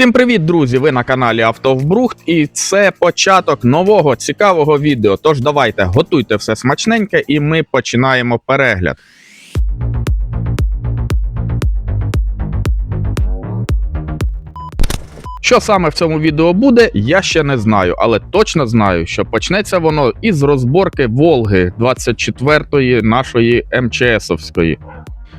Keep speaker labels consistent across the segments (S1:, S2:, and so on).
S1: Усім привіт, друзі! Ви на каналі Автовбрухт, і це початок нового цікавого відео. Тож давайте готуйте все смачненьке, і ми починаємо перегляд. Що саме в цьому відео буде, я ще не знаю, але точно знаю, що почнеться воно із розборки Волги 24-ї нашої МЧСовської.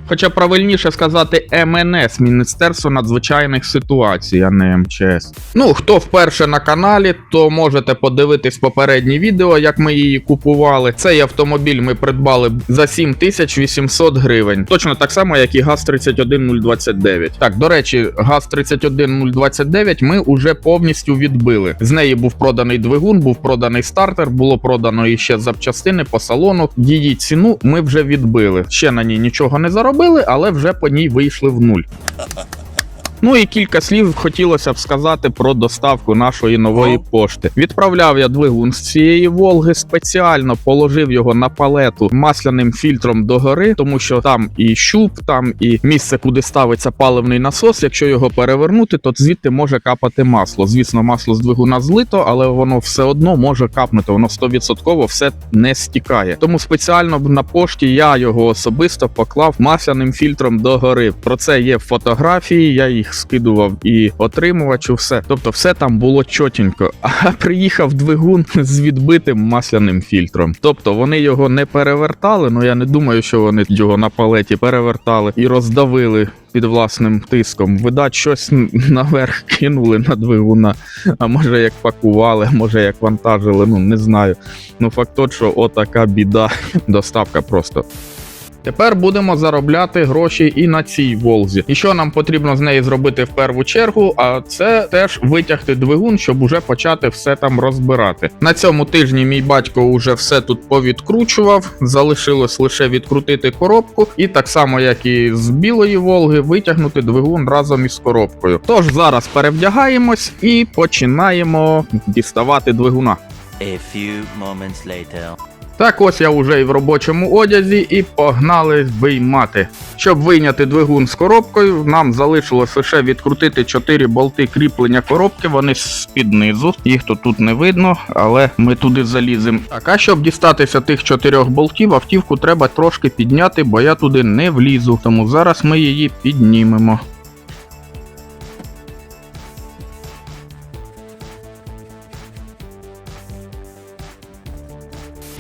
S1: Хоча правильніше сказати МНС Міністерство надзвичайних ситуацій, а не МЧС. Ну, хто вперше на каналі, то можете подивитись попереднє відео, як ми її купували. Цей автомобіль ми придбали за 7800 гривень. Точно так само, як і ГАЗ 31029. Так, до речі, ГАЗ 31029 ми уже повністю відбили. З неї був проданий двигун, був проданий стартер, було продано іще запчастини по салону. Її ціну ми вже відбили. Ще на ній нічого не заробили, але вже по ній вийшли в нуль. Ну і кілька слів хотілося б сказати про доставку нашої нової пошти. Відправляв я двигун з цієї Волги, спеціально положив його на палету масляним фільтром догори, тому що там і щуп, там і місце, куди ставиться паливний насос. Якщо його перевернути, то звідти може капати масло. Звісно, масло з двигуна злито, але воно все одно може капнути. Воно 100% все не стікає. Тому спеціально на пошті я його особисто поклав масляним фільтром догори. Про це є фотографії. Я їх скидував і отримувачу, все. Тобто, все там було чотенько. А приїхав двигун з відбитим масляним фільтром. Тобто вони його не перевертали. Ну я не думаю, що вони його на палеті перевертали і роздавили. Під власним тиском, видать, щось наверх кинули на двигуна. А може як пакували, може як вантажили, ну не знаю. Ну факт що отака біда, доставка просто. Тепер будемо заробляти гроші і на цій Волзі. І що нам потрібно з неї зробити в першу чергу? А це теж витягти двигун, щоб уже почати все там розбирати. На цьому тижні мій батько уже все тут повідкручував. Залишилось лише відкрутити коробку, і так само, як і з білої Волги, витягнути двигун разом із коробкою. Тож зараз перевдягаємось і починаємо діставати двигуна.
S2: A few moments later.
S1: Так, ось я вже і в робочому одязі, і погнали виймати. Щоб вийняти двигун з коробкою, нам залишилось лише відкрутити 4 болти кріплення коробки. Вони з-під низу. Їх то тут не видно, але ми туди заліземо. Так, а щоб дістатися тих 4 болтів, автівку треба трошки підняти, бо я туди не влізу. Тому зараз ми її піднімемо.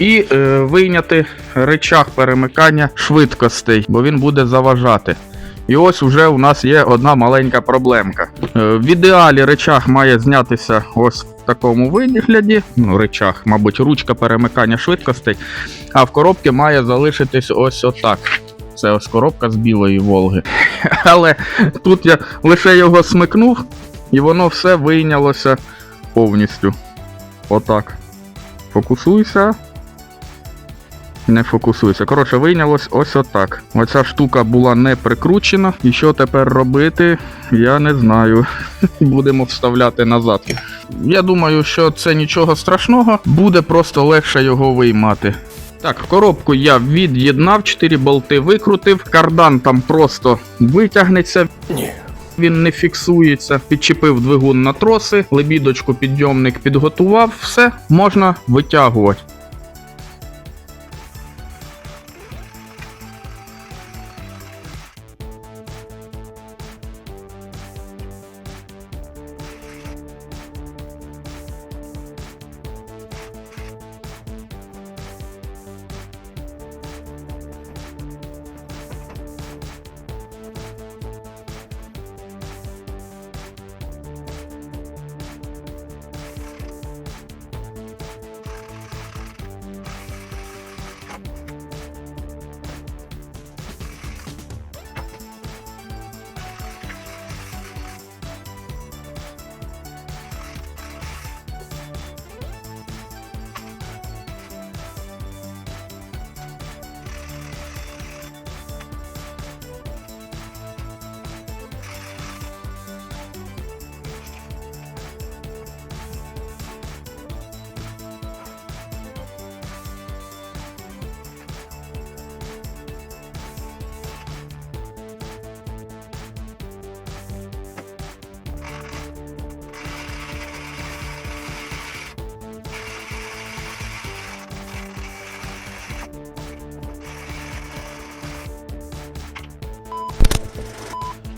S1: І е, вийняти речах перемикання швидкостей, бо він буде заважати. І ось уже у нас є одна маленька проблемка. Е, в ідеалі речах має знятися ось в такому вигляді. Ну, речах, мабуть, ручка перемикання швидкостей, а в коробці має залишитись ось отак. Це ось коробка з білої Волги. Але тут я лише його смикнув, і воно все вийнялося повністю. Отак. Фокусуйся. Не фокусується. Коротше, вийнялось ось отак. Оця штука була не прикручена. І що тепер робити, я не знаю. Будемо вставляти назад. Я думаю, що це нічого страшного, буде просто легше його виймати. Так, коробку я від'єднав, 4 болти викрутив, кардан там просто витягнеться. Він не фіксується, підчепив двигун на троси, лебідочку підйомник підготував, все можна витягувати.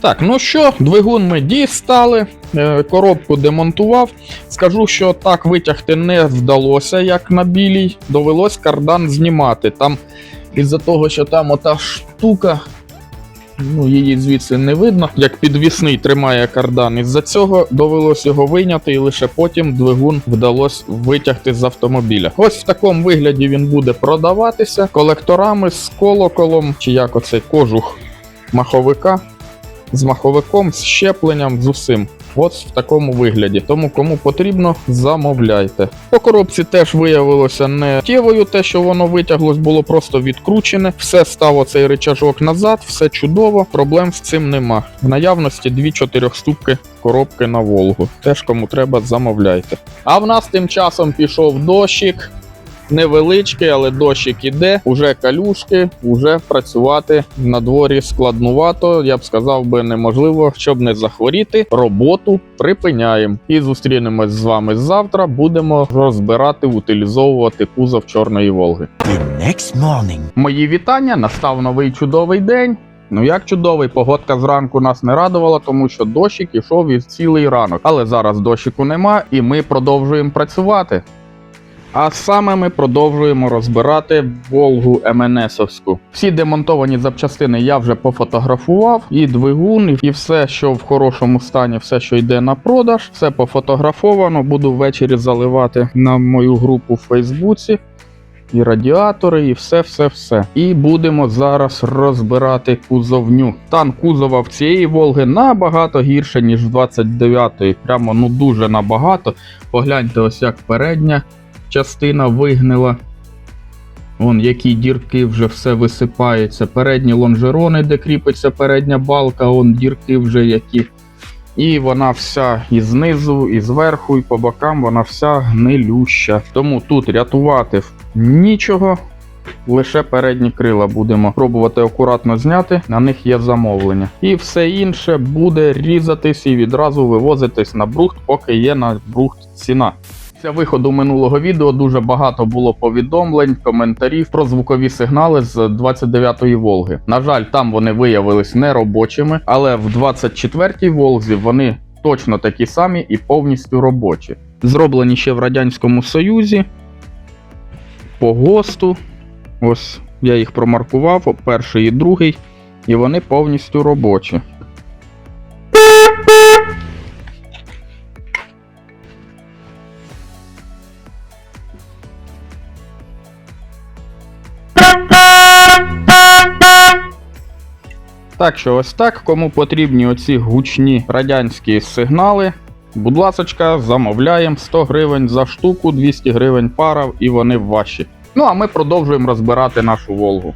S1: Так, ну що, двигун ми дістали, е, коробку демонтував. Скажу, що так витягти не вдалося, як на білій. Довелось кардан знімати. Там із-за того, що там ота штука. Ну, її звідси не видно, як підвісний тримає кардан. Із-за цього довелось його вийняти, і лише потім двигун вдалося витягти з автомобіля. Ось в такому вигляді він буде продаватися колекторами з колоколом, чи як оцей кожух маховика з маховиком, з щепленням, з усім. Ось в такому вигляді. Тому кому потрібно, замовляйте. По коробці теж виявилося не тєвою, те, що воно витяглось, було просто відкручене. Все став оцей рычажок назад, все чудово, проблем з цим нема. В наявності дві чотирьохступки коробки на Волгу. Теж кому треба, замовляйте. А в нас тим часом пішов дощик. Невеличкий, але дощик іде, уже калюшки, уже працювати на дворі складнувато. Я б сказав би неможливо, щоб не захворіти. Роботу припиняємо. І зустрінемось з вами завтра. Будемо розбирати, утилізовувати кузов Чорної Волги.
S2: The next morning.
S1: Мої вітання. Настав новий чудовий день. Ну як чудовий, погодка зранку нас не радувала, тому що дощик ішов із цілий ранок. Але зараз дощику нема, і ми продовжуємо працювати. А саме ми продовжуємо розбирати Волгу МНСовську. Всі демонтовані запчастини я вже пофотографував, і двигун, і все, що в хорошому стані, все, що йде на продаж, все пофотографовано. Буду ввечері заливати на мою групу в Фейсбуці і радіатори, і все, все, все. І будемо зараз розбирати кузовню. Стан кузова в цієї Волги набагато гірше, ніж в 29-ї. Прямо ну дуже набагато. Погляньте, ось як передня частина вигнила. Вон які дірки вже все висипається. Передні лонжерони, де кріпиться передня балка, он дірки вже які. І вона вся і знизу, і зверху, і по бокам вона вся гнилюща. Тому тут рятувати нічого. Лише передні крила будемо пробувати акуратно зняти, на них є замовлення. І все інше буде різатись і відразу вивозитись на брухт, поки є на брухт ціна. Після виходу минулого відео дуже багато було повідомлень, коментарів про звукові сигнали з 29-ї Волги. На жаль, там вони виявились неробочими, але в 24-й Волзі вони точно такі самі і повністю робочі. Зроблені ще в Радянському Союзі по ГОСТу. Ось я їх промаркував, перший і другий, і вони повністю робочі. Так що ось так, кому потрібні оці гучні радянські сигнали. Будь ласочка, замовляємо 100 гривень за штуку, 200 гривень пара, і вони ваші. Ну а ми продовжуємо розбирати нашу Волгу.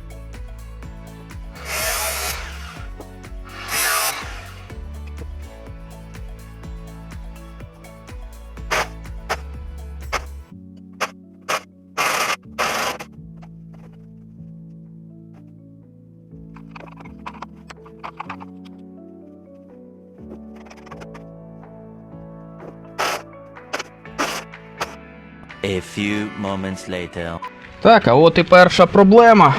S2: A few moments later.
S1: Так, а от і перша проблема.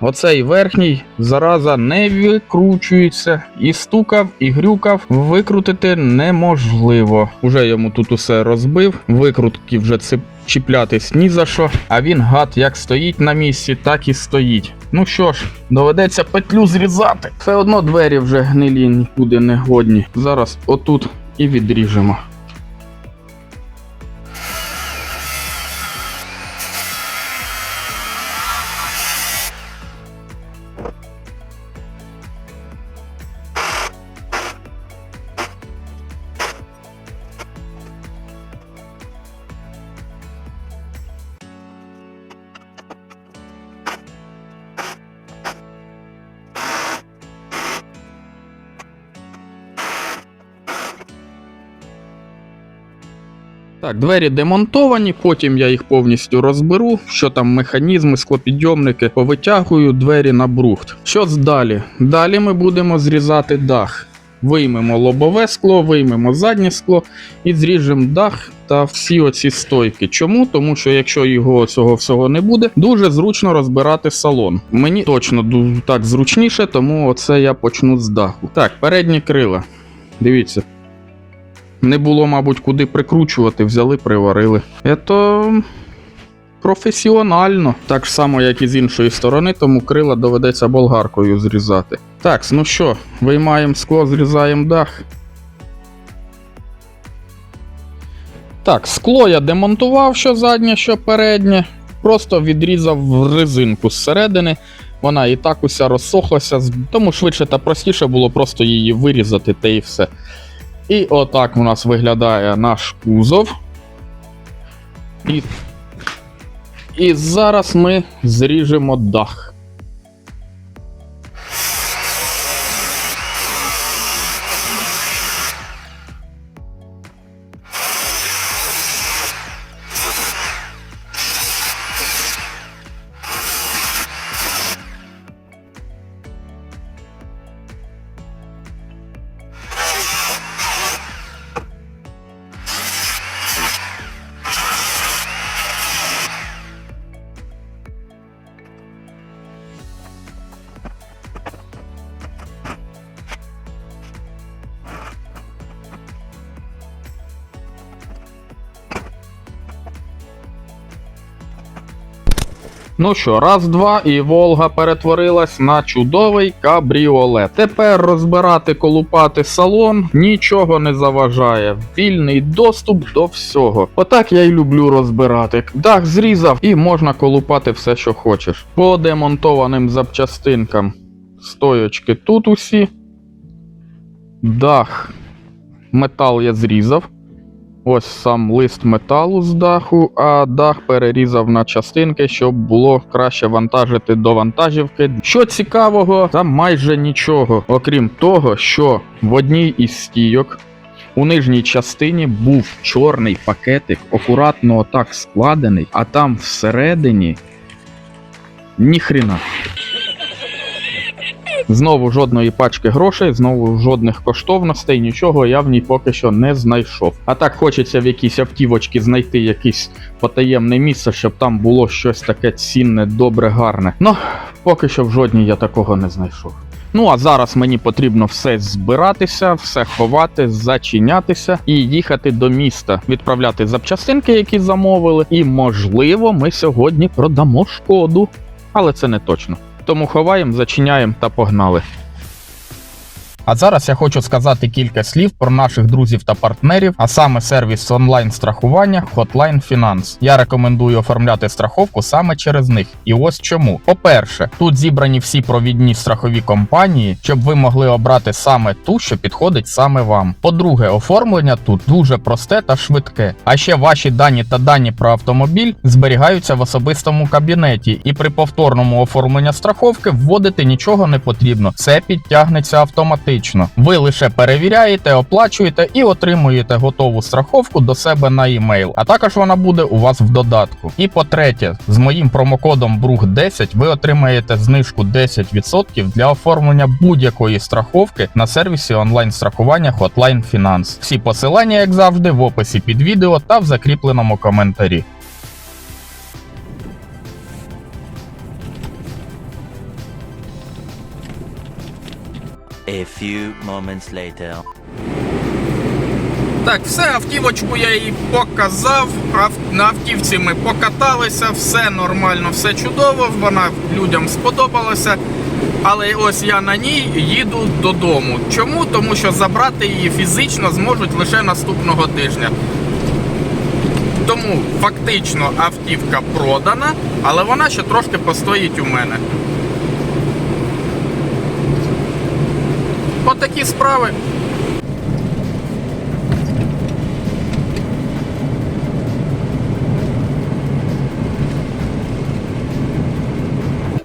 S1: Оцей верхній зараза не викручується. І стукав, і грюкав. Викрутити неможливо. Уже йому тут усе розбив. Викрутки вже цип- чіплятись ні за що. А він гад як стоїть на місці, так і стоїть. Ну що ж, доведеться петлю зрізати. Все одно двері вже гнилі нікуди не годні. Зараз отут і відріжемо. Так, двері демонтовані, потім я їх повністю розберу. Що там механізми, склопідйомники, повитягую двері на брухт. Що далі? Далі ми будемо зрізати дах. Виймемо лобове скло, виймемо заднє скло і зріжемо дах та всі оці стойки. Чому? Тому що якщо його цього всього не буде, дуже зручно розбирати салон. Мені точно так зручніше, тому оце я почну з даху. Так, передні крила. Дивіться. Не було, мабуть, куди прикручувати, взяли, приварили. Це професіонально. Так само, як і з іншої сторони, тому крила доведеться болгаркою зрізати. Так, ну що, виймаємо скло, зрізаємо дах. Так, скло я демонтував, що заднє, що переднє. Просто відрізав резинку зсередини. Вона і так уся розсохлася, тому швидше та простіше було просто її вирізати та і все. І отак у нас виглядає наш кузов. І, і зараз ми зріжемо дах. Ну що, раз, два, і Волга перетворилась на чудовий кабріолет. Тепер розбирати, колупати салон нічого не заважає. Вільний доступ до всього. Отак я й люблю розбирати. Дах зрізав і можна колупати все, що хочеш. По демонтованим запчастинкам. Стоячки тут усі. Дах. Метал я зрізав. Ось сам лист металу з даху, а дах перерізав на частинки, щоб було краще вантажити до вантажівки. Що цікавого, там майже нічого, окрім того, що в одній із стійок у нижній частині був чорний пакетик, акуратно отак складений, а там всередині ніхрена. Знову жодної пачки грошей, знову жодних коштовностей, нічого я в ній поки що не знайшов. А так хочеться в якійсь автівочці знайти якесь потаємне місце, щоб там було щось таке цінне, добре, гарне. Ну, поки що в жодній я такого не знайшов. Ну а зараз мені потрібно все збиратися, все ховати, зачинятися і їхати до міста, відправляти запчастинки, які замовили. І можливо, ми сьогодні продамо шкоду, але це не точно. Тому ховаємо, зачиняємо та погнали. А зараз я хочу сказати кілька слів про наших друзів та партнерів, а саме сервіс онлайн страхування Hotline Finance. Я рекомендую оформляти страховку саме через них. І ось чому. По-перше, тут зібрані всі провідні страхові компанії, щоб ви могли обрати саме ту, що підходить саме вам. По-друге, оформлення тут дуже просте та швидке. А ще ваші дані та дані про автомобіль зберігаються в особистому кабінеті, і при повторному оформленні страховки вводити нічого не потрібно. Все підтягнеться автоматично. Ви лише перевіряєте, оплачуєте і отримуєте готову страховку до себе на емейл. А також вона буде у вас в додатку. І по-третє, з моїм промокодом BRUG 10 ви отримаєте знижку 10% для оформлення будь-якої страховки на сервісі онлайн страхування Hotline Finance. Всі посилання, як завжди, в описі під відео та в закріпленому коментарі.
S2: A few moments later.
S1: Так, все, автівочку я їй показав. Ав- На автівці ми покаталися, все нормально, все чудово, вона людям сподобалася. Але ось я на ній їду додому. Чому? Тому що забрати її фізично зможуть лише наступного тижня. Тому фактично автівка продана, але вона ще трошки постоїть у мене. Отакі справи.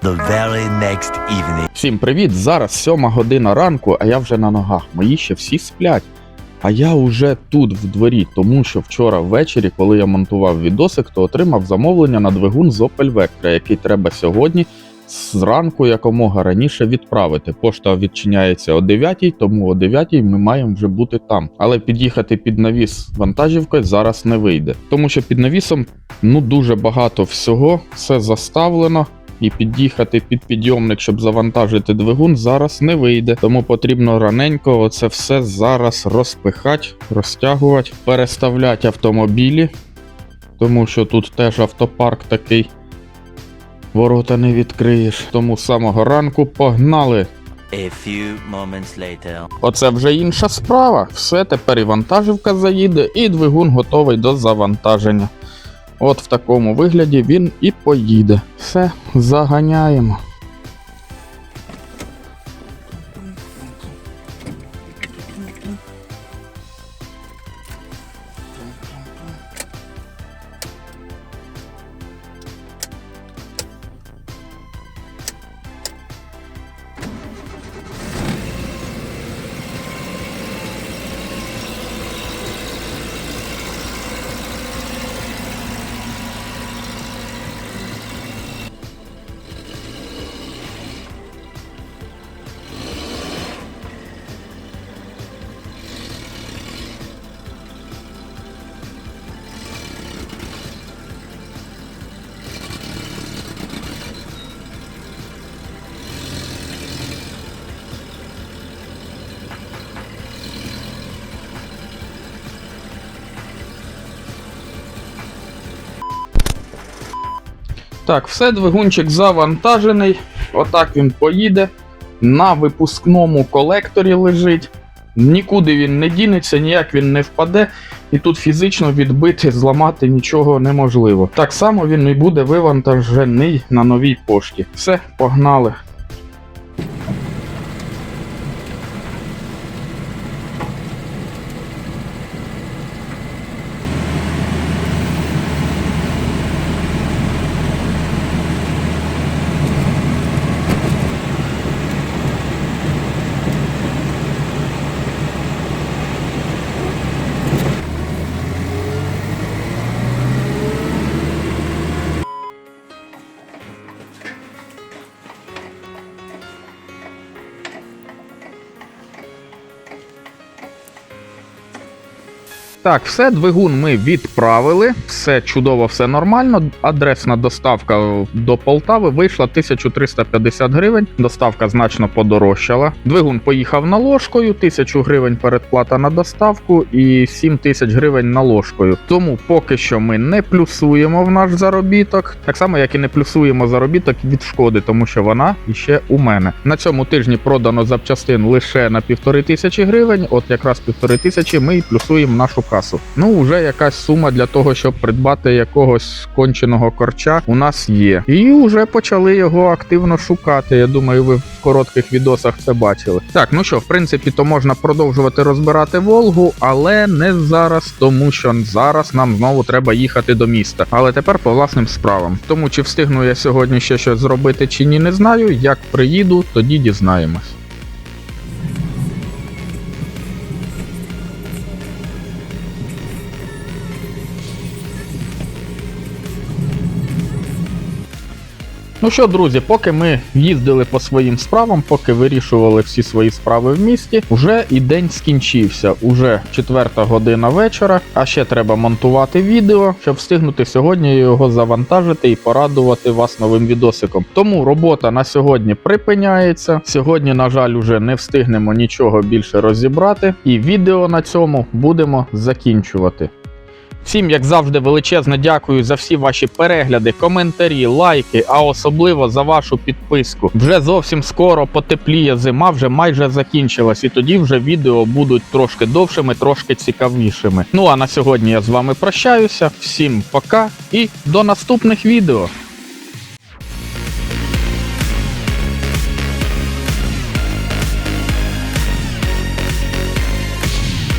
S2: The very next evening.
S1: Всім привіт! Зараз сьома година ранку, а я вже на ногах. Мої ще всі сплять. А я уже тут в дворі, тому що вчора ввечері, коли я монтував відосик, то отримав замовлення на двигун з Opel Vectra, який треба сьогодні зранку якомога раніше відправити. Пошта відчиняється о 9, тому о 9 ми маємо вже бути там. Але під'їхати під навіс вантажівкою зараз не вийде, тому що під навісом ну дуже багато всього, все заставлено. І під'їхати під підйомник, щоб завантажити двигун, зараз не вийде. Тому потрібно раненько оце все зараз розпихати, розтягувати, переставляти автомобілі, тому що тут теж автопарк такий. Ворота не відкриєш. Тому з самого ранку погнали.
S2: A few moments later.
S1: Оце вже інша справа. Все, тепер і вантажівка заїде, і двигун готовий до завантаження. От в такому вигляді він і поїде. Все, заганяємо. Так, все, двигунчик завантажений. Отак він поїде. На випускному колекторі лежить. Нікуди він не дінеться, ніяк він не впаде, і тут фізично відбити, зламати нічого неможливо. Так само він і буде вивантажений на новій пошті. Все, погнали. Так, все, двигун ми відправили, все чудово, все нормально. Адресна доставка до Полтави вийшла 1350 гривень. Доставка значно подорожчала. Двигун поїхав наложкою, 1000 гривень передплата на доставку і 7000 гривень наложкою. Тому поки що ми не плюсуємо в наш заробіток, так само як і не плюсуємо заробіток від шкоди, тому що вона іще у мене. На цьому тижні продано запчастин лише на півтори тисячі гривень. От якраз півтори тисячі ми і плюсуємо нашу касу. Ну, вже якась сума для того, щоб придбати якогось конченого корча, у нас є. І вже почали його активно шукати. Я думаю, ви в коротких відосах це бачили. Так, ну що, в принципі, то можна продовжувати розбирати Волгу, але не зараз, тому що зараз нам знову треба їхати до міста. Але тепер по власним справам. Тому чи встигну я сьогодні ще щось зробити чи ні, не знаю. Як приїду, тоді дізнаємось. Ну що, друзі, поки ми їздили по своїм справам, поки вирішували всі свої справи в місті, уже і день скінчився. Уже четверта година вечора. А ще треба монтувати відео, щоб встигнути сьогодні його завантажити і порадувати вас новим відосиком. Тому робота на сьогодні припиняється. Сьогодні, на жаль, уже не встигнемо нічого більше розібрати, і відео на цьому будемо закінчувати. Всім, як завжди, величезне дякую за всі ваші перегляди, коментарі, лайки, а особливо за вашу підписку. Вже зовсім скоро потепліє зима, вже майже закінчилась, і тоді вже відео будуть трошки довшими, трошки цікавішими. Ну а на сьогодні я з вами прощаюся. Всім пока і до наступних відео.